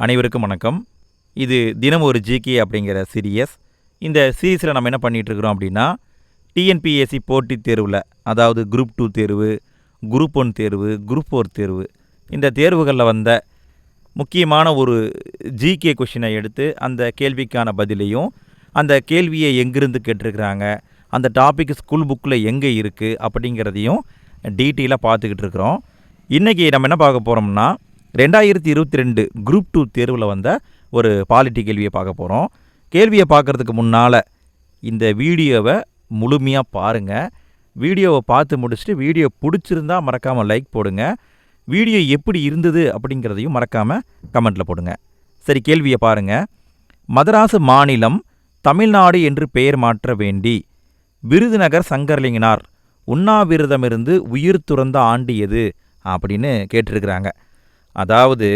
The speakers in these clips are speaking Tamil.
அனைவருக்கும் வணக்கம். இது தினம் ஒரு ஜிகே அப்படிங்கிற சீரியஸ் இந்த சீரீஸில் நம்ம என்ன பண்ணிகிட்ருக்குறோம் அப்படின்னா டிஎன்பிஎஸ்சி போட்டித் தேர்வில் அதாவது குரூப் டூ தேர்வு குரூப் ஒன் தேர்வு குரூப் ஃபோர் தேர்வு இந்த தேர்வுகளில் வந்த முக்கியமான ஒரு ஜிகே கொஷினை எடுத்து அந்த கேள்விக்கான பதிலையும் அந்த கேள்வியை எங்கிருந்து கேட்டிருக்கிறாங்க அந்த டாபிக் ஸ்கூல் புக்கில் எங்கே இருக்குது அப்படிங்கிறதையும் டீட்டெயிலாக பார்த்துக்கிட்டு இருக்கிறோம். இன்றைக்கி நம்ம என்ன பார்க்க போகிறோம்னா ரெண்டாயிரத்தி இருபத்தி ரெண்டு குரூப் டூ தேர்வில் வந்த ஒரு பாலிட்டி கேள்வியை பார்க்க போகிறோம் கேள்வியை பார்க்குறதுக்கு முன்னால் இந்த வீடியோவை முழுமையாக பாருங்கள் வீடியோவை பார்த்து முடிச்சுட்டு வீடியோ பிடிச்சிருந்தா மறக்காமல் லைக் போடுங்க. வீடியோ எப்படி இருந்தது அப்படிங்கிறதையும் மறக்காமல் கமெண்ட்டில் போடுங்க. சரி கேள்வியை பாருங்கள் மதராசு மாநிலம் தமிழ்நாடு என்று பெயர் மாற்ற வேண்டி விருதுநகர் சங்கர்லிங்கனார் உண்ணாவிரதமிருந்து உயிர் துறந்த ஆண்டு எது? அப்படின்னு கேட்டிருக்கிறாங்க. அதாவது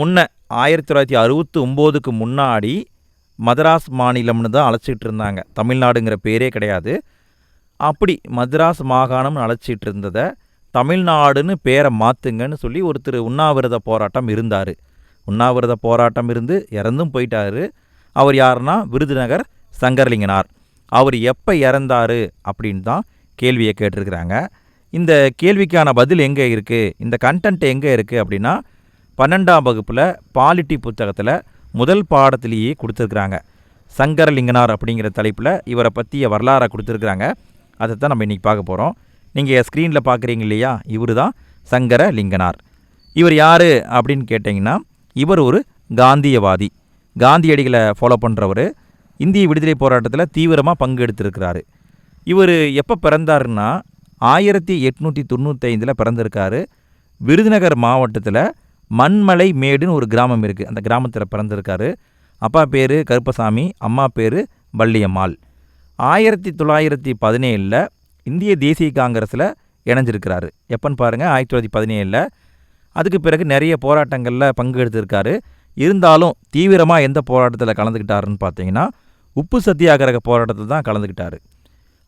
முன்ன ஆயிரத்தி தொள்ளாயிரத்தி அறுபத்தி ஒம்போதுக்கு முன்னாடி மதராஸ் மாநிலம்னு தான் அழைச்சிட்டு இருந்தாங்க. தமிழ்நாடுங்கிற பேரே கிடையாது. அப்படி மதராஸ் மாகாணம்னு அழைச்சிட்டு இருந்ததை தமிழ்நாடுன்னு பேரை மாற்றுங்கன்னு சொல்லி ஒருத்தர் உண்ணாவிரத போராட்டம் இருந்தார். உண்ணாவிரத போராட்டம் இருந்து இறந்தும் போயிட்டார். அவர் யாருன்னா? விருதுநகர் சங்கர்லிங்கனார். அவர் எப்போ இறந்தார் அப்படின்னு தான் கேள்வியை கேட்டிருக்கிறாங்க. இந்த கேள்விக்கான பதில் எங்கே இருக்குது இந்த கண்டென்ட் எங்கே இருக்குது அப்படின்னா பன்னெண்டாம் வகுப்பில் பாலிட்டி புத்தகத்தில் முதல் பாடத்திலேயே கொடுத்துருக்குறாங்க. சங்கரலிங்கனார் அப்படிங்கிற தலைப்பில் இவரை பற்றிய வரலாறை கொடுத்துருக்குறாங்க. அதை தான் நம்ம இன்றைக்கி பார்க்க போகிறோம் நீங்கள் ஸ்க்ரீனில் பார்க்குறீங்க இல்லையா? இவர் தான் சங்கர லிங்கனார் இவர் யார் அப்படின்னு கேட்டிங்கன்னா இவர் ஒரு காந்தியவாதி. காந்தியடிகளை ஃபாலோ பண்ணுறவர் இந்திய விடுதலை போராட்டத்தில் தீவிரமாக பங்கெடுத்திருக்கிறாரு. இவர் எப்போ பிறந்தாருன்னா ஆயிரத்தி எட்நூற்றி தொண்ணூத்தைந்தில் பிறந்திருக்காரு. விருதுநகர் மாவட்டத்தில் மண்மலை மேடுன்னு ஒரு கிராமம் இருக்குது அந்த கிராமத்தில் பிறந்திருக்காரு. அப்பா பேர் கருப்பசாமி அம்மா பேர் வள்ளியம்மாள். ஆயிரத்தி தொள்ளாயிரத்தி பதினேழில் இந்திய தேசிய காங்கிரஸில் இணைஞ்சிருக்கிறாரு. எப்போன்னு பாருங்கள் ஆயிரத்தி தொள்ளாயிரத்தி பதினேழில். அதுக்கு பிறகு நிறைய போராட்டங்களில் பங்கெடுத்திருக்காரு. இருந்தாலும் தீவிரமாக எந்த போராட்டத்தில் கலந்துக்கிட்டாருன்னு பார்த்தீங்கன்னா உப்பு சத்தியாகிரக போராட்டத்தில் தான் கலந்துக்கிட்டார்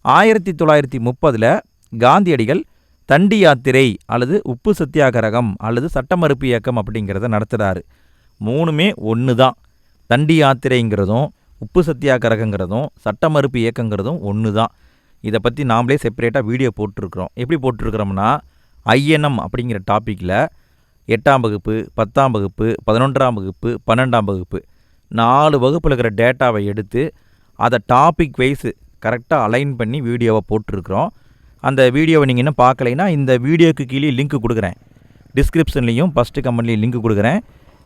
ஆயிரத்தி தொள்ளாயிரத்தி முப்பதில் காந்தியடிகள் தண்டி யாத்திரை அல்லது உப்பு சத்தியாகிரகம் அல்லது சட்ட மறுப்பு இயக்கம் அப்படிங்கிறத நடத்துகிறாரு மூணுமே ஒன்று தான் தண்டி யாத்திரைங்கிறதும் உப்பு சத்தியாகிரகங்கிறதும் சட்ட மறுப்பு இயக்கங்கிறதும் ஒன்று தான் இதை பற்றி நாமளே செப்பரேட்டாக வீடியோ போட்டிருக்கிறோம். எப்படி போட்டிருக்கிறோம்னா ஐஎன்எம் அப்படிங்கிற டாப்பிக்கில் எட்டாம் வகுப்பு பத்தாம் வகுப்பு பதினொன்றாம் வகுப்பு பன்னெண்டாம் வகுப்பு நாலு வகுப்பில் இருக்கிற டேட்டாவை எடுத்து அதை டாபிக் வைஸு கரெக்டாக அலைன் பண்ணி வீடியோவை போட்டிருக்கிறோம். அந்த வீடியோவை நீங்கள் இன்னும் பார்க்கலைன்னா இந்த வீடியோக்கு கீழே லிங்க் கொடுக்குறேன். டிஸ்கிரிப்ஷன்லேயும் ஃபஸ்ட்டு கமெண்ட்லேயும் லிங்க் கொடுக்குறேன்.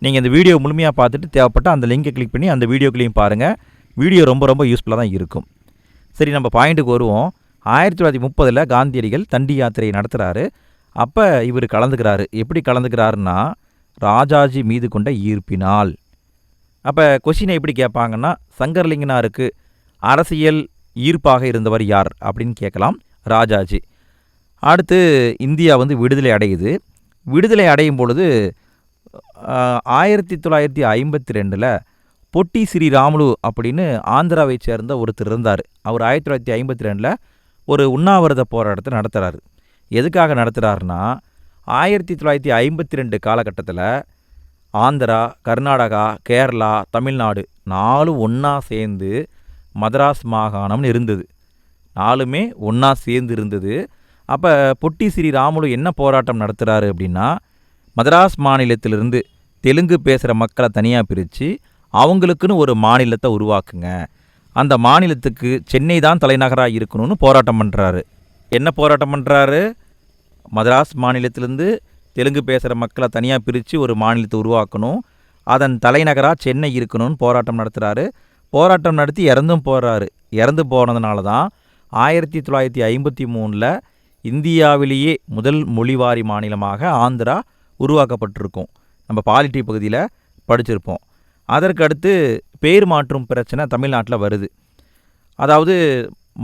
நீங்கள் இந்த வீடியோ முழுமையாக பார்த்துட்டு தேவைப்பட்டால் அந்த லிங்கை கிளிக் பண்ணி அந்த வீடியோக்குள்ளேயும் பாருங்கள் வீடியோ ரொம்ப ரொம்ப யூஸ்ஃபுல்லாக தான் இருக்கும். சரி நம்ம பாயிண்ட்டுக்கு வருவோம். ஆயிரத்தி தொள்ளாயிரத்தி முப்பதில் காந்தியடிகள் தண்டி யாத்திரையை நடத்துகிறாரு அப்போ இவர் கலந்துக்கிறாரு. எப்படி கலந்துக்கிறாருன்னா ராஜாஜி மீது கொண்ட ஈர்ப்பினால். அப்போ கொஷினை எப்படி கேட்பாங்கன்னா சங்கர்லிங்கனாருக்கு அரசியல் ஈர்ப்பாக இருந்தவர் யார் அப்படின்னு கேட்கலாம். ராஜாஜி. அடுத்து இந்தியா வந்து விடுதலை அடையுது. விடுதலை அடையும் பொழுது ஆயிரத்தி தொள்ளாயிரத்தி ஐம்பத்தி ரெண்டில் பொட்டி ஸ்ரீராமுலு அப்படின்னு ஆந்திராவை சேர்ந்த ஒருத்தர் இருந்தார். அவர் ஆயிரத்தி தொள்ளாயிரத்தி ஐம்பத்தி ரெண்டில் ஒரு உண்ணாவிரத போராட்டத்தை நடத்துகிறாரு எதுக்காக நடத்துகிறாருன்னா ஆயிரத்தி தொள்ளாயிரத்தி ஐம்பத்தி ரெண்டு காலகட்டத்தில் ஆந்திரா கர்நாடகா கேரளா தமிழ்நாடு நாலு ஒன்றா சேர்ந்து மதராஸ் மாகாணம்னு இருந்தது. நாலுமே ஒன்றா சேர்ந்து இருந்தது அப்போ பொட்டி ஸ்ரீராமுலு என்ன போராட்டம் நடத்துகிறாரு அப்படின்னா மதராஸ் மாநிலத்திலிருந்து தெலுங்கு பேசுகிற மக்களை தனியாக பிரித்து அவங்களுக்குன்னு ஒரு மாநிலத்தை உருவாக்குங்க. அந்த மாநிலத்துக்கு சென்னை தான் தலைநகராக இருக்கணும்னு போராட்டம் பண்ணுறாரு என்ன போராட்டம் பண்ணுறாரு மதராஸ் மாநிலத்திலேருந்து தெலுங்கு பேசுகிற மக்களை தனியாக பிரித்து ஒரு மாநிலத்தை உருவாக்கணும். அதன் தலைநகராக சென்னை இருக்கணும்னு போராட்டம் நடத்துகிறாரு போராட்டம் நடத்தி இறந்தும் போகிறாரு இறந்து போனதுனால தான் ஆயிரத்தி தொள்ளாயிரத்தி ஐம்பத்தி மூணில் இந்தியாவிலேயே முதல் மொழிவாரி மாநிலமாக ஆந்திரா உருவாக்கப்பட்டிருக்கும். நம்ம பாலிட்டி பகுதியில் படிச்சிருப்போம். அதற்கு அடுத்து பேர் மாற்றும் பிரச்சனை தமிழ்நாட்டில் வருது. அதாவது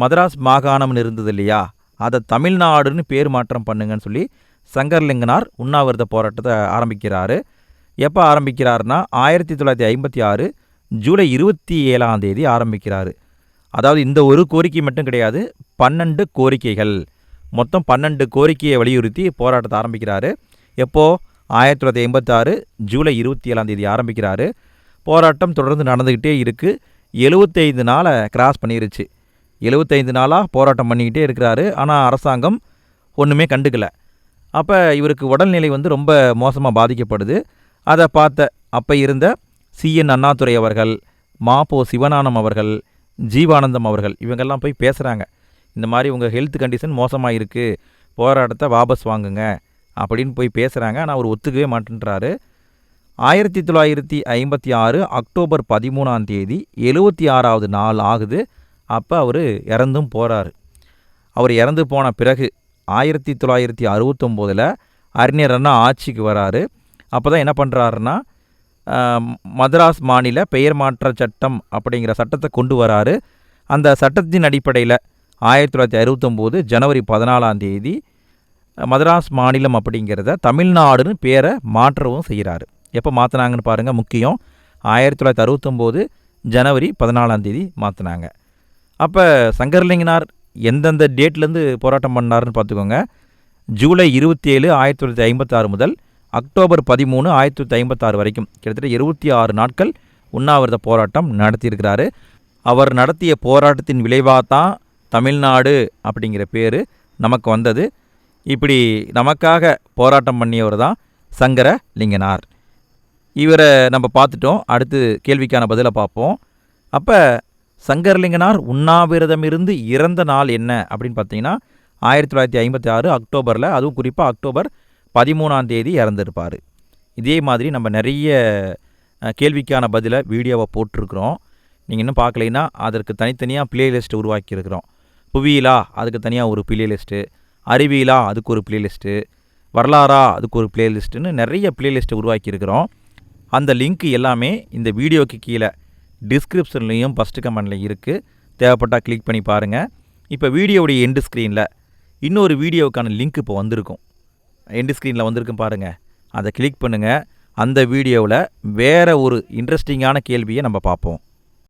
மதராஸ் மாகாணம்னு இருந்தது இல்லையா? அதை தமிழ்நாடுன்னு பேர் மாற்றம் பண்ணுங்கன்னு சொல்லி சங்கர்லிங்கனார் உண்ணாவிரத போராட்டத்தை ஆரம்பிக்கிறாரு. எப்போ ஆரம்பிக்கிறாருன்னா ஆயிரத்தி தொள்ளாயிரத்தி ஐம்பத்தி ஆறு ஜூலை இருபத்தி ஏழாம் தேதி ஆரம்பிக்கிறாரு. அதாவது இந்த ஒரு கோரிக்கை மட்டும் கிடையாது பன்னெண்டு கோரிக்கைகள். மொத்தம் பன்னெண்டு கோரிக்கையை வலியுறுத்தி போராட்டத்தை ஆரம்பிக்கிறாரு. எப்போது ஆயிரத்தி தொள்ளாயிரத்தி எண்பத்தாறு ஜூலை இருபத்தி ஏழாம் தேதி ஆரம்பிக்கிறாரு. போராட்டம் தொடர்ந்து நடந்துக்கிட்டே இருக்குது எழுபத்தைந்து நாளை கிராஸ் பண்ணிருச்சு. எழுபத்தைந்து நாளாக போராட்டம் பண்ணிக்கிட்டே இருக்கிறாரு. ஆனால் அரசாங்கம் ஒன்றுமே கண்டுக்கல. அப்போ இவருக்கு உடல்நிலை வந்து ரொம்ப மோசமாக பாதிக்கப்படுது. அதை பார்த்த அப்போ இருந்த சிஎன் அண்ணாதுரை அவர்கள் மாப்போ சிவனானம் அவர்கள் ஜீவானந்தம் அவர்கள் இவங்கெல்லாம் போய் பேசுகிறாங்க இந்த மாதிரி உங்கள் ஹெல்த் கண்டிஷன் மோசமாக இருக்குது போராட்டத்தை வாபஸ் வாங்குங்க அப்படின்னு போய் பேசுகிறாங்க ஆனால் அவர் ஒத்துக்கவே மாட்டேன்றாரு. ஆயிரத்தி தொள்ளாயிரத்தி ஐம்பத்தி ஆறு அக்டோபர் பதிமூணாம் தேதி எழுபத்தி ஆறாவது நாள் ஆகுது. அப்போ அவர் இறந்தும் போகிறாரு அவர் இறந்து போன பிறகு ஆயிரத்தி தொள்ளாயிரத்தி அறுபத்தொம்போதில் அறிஞர் அண்ணா ஆட்சிக்கு வராரு. அப்போ தான் என்ன பண்ணுறாருன்னா மதராஸ் மாநில பெயர் மாற்ற சட்டம் அப்படிங்கிற சட்டத்தை கொண்டு வராரு. அந்த சட்டத்தின் அடிப்படையில் ஆயிரத்தி தொள்ளாயிரத்தி அறுபத்தொம்போது ஜனவரி பதினாலாம் தேதி மதராஸ் மாநிலம் அப்படிங்கிறத தமிழ்நாடுன்னு பேரை மாற்றவும் செய்கிறாரு. எப்போ மாற்றினாங்கன்னு பாருங்கள் முக்கியம் ஆயிரத்தி தொள்ளாயிரத்தி அறுபத்தொம்போது ஜனவரி பதினாலாம் தேதி மாற்றினாங்க அப்போ சங்கர்லிங்கனார் எந்தெந்த டேட்லேருந்து போராட்டம் பண்ணாருன்னு பார்த்துக்கோங்க. ஜூலை இருபத்தி ஏழு ஆயிரத்தி தொள்ளாயிரத்தி ஐம்பத்தாறு முதல் அக்டோபர் பதிமூணு ஆயிரத்தி தொள்ளாயிரத்தி ஐம்பத்தாறு வரைக்கும். கிட்டத்தட்ட இருபத்தி ஆறு நாட்கள் உண்ணாவிரத போராட்டம் நடத்தியிருக்கிறாரு. அவர் நடத்திய போராட்டத்தின் விளைவாக தான் தமிழ்நாடு அப்படிங்கிற பேர் நமக்கு வந்தது. இப்படி நமக்காக போராட்டம் பண்ணியவர் தான் சங்கர லிங்கனார் இவரை நம்ம பார்த்துட்டோம். அடுத்து கேள்விக்கான பதிலை பார்ப்போம். அப்போ சங்கரலிங்கனார் உண்ணாவிரதமிருந்து இறந்த நாள் என்ன அப்படின்னு பார்த்தீங்கன்னா ஆயிரத்தி தொள்ளாயிரத்தி ஐம்பத்தி ஆறு அக்டோபரில் அதுவும் குறிப்பாக அக்டோபர் பதிமூணாம் தேதி இறந்துருப்பார். இதே மாதிரி நம்ம நிறைய கேள்விக்கான பதிலை வீடியோவை போட்டிருக்கிறோம். நீங்கள் இன்னும் பார்க்கலைன்னா அதற்கு தனித்தனியாக பிளேலிஸ்ட் உருவாக்கியிருக்கிறோம். புவியிலா அதுக்கு தனியாக ஒரு பிளேலிஸ்ட்டு அறிவியலா அதுக்கு ஒரு பிளேலிஸ்ட்டு வரலாறா அதுக்கு ஒரு பிளேலிஸ்ட்டுன்னு நிறைய பிளேலிஸ்ட்டை உருவாக்கியிருக்கிறோம். அந்த லிங்க் எல்லாமே இந்த வீடியோக்கு கீழே டிஸ்கிரிப்ஷன்லேயும் ஃபஸ்ட்டு கமெண்ட்லையும் இருக்குது தேவைப்பட்டால் கிளிக் பண்ணி பாருங்கள் இப்போ வீடியோவுடைய எண்டு ஸ்க்ரீனில் இன்னொரு வீடியோவுக்கான லிங்க் இப்போ வந்திருக்கும். எண்டு ஸ்க்ரீனில் வந்திருக்கும் பாருங்கள் அதை கிளிக் பண்ணுங்கள் அந்த வீடியோவில் வேறு ஒரு இன்ட்ரெஸ்டிங்கான கேள்வியை நம்ம பார்ப்போம்.